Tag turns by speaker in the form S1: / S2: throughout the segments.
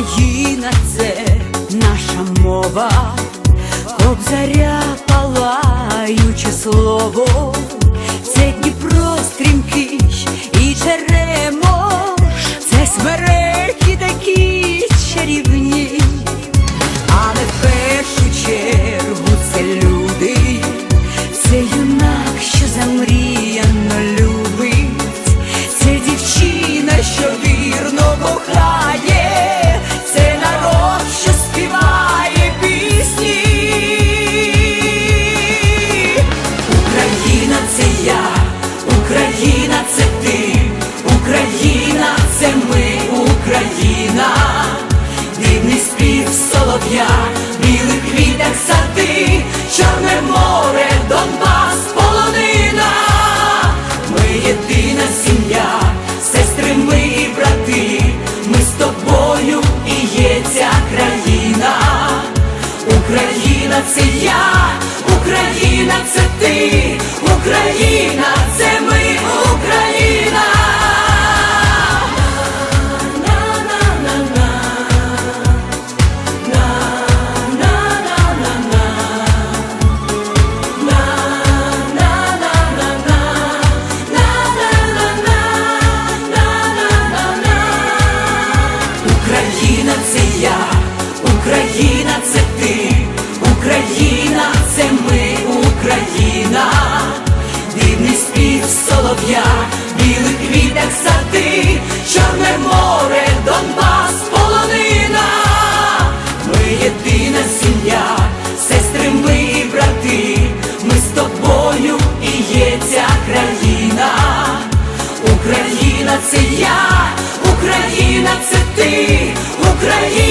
S1: Україна це наша мова, обзаря палаюче слово, це Дніпро стрімкіч і черемо, це смерехи такі чарівні.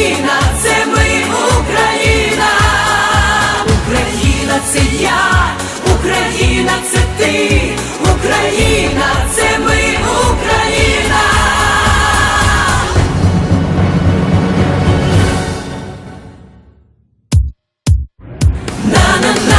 S1: Україна, це ми Україна, Україна, це я, Україна, це ти, Україна, це ми Україна. На на на.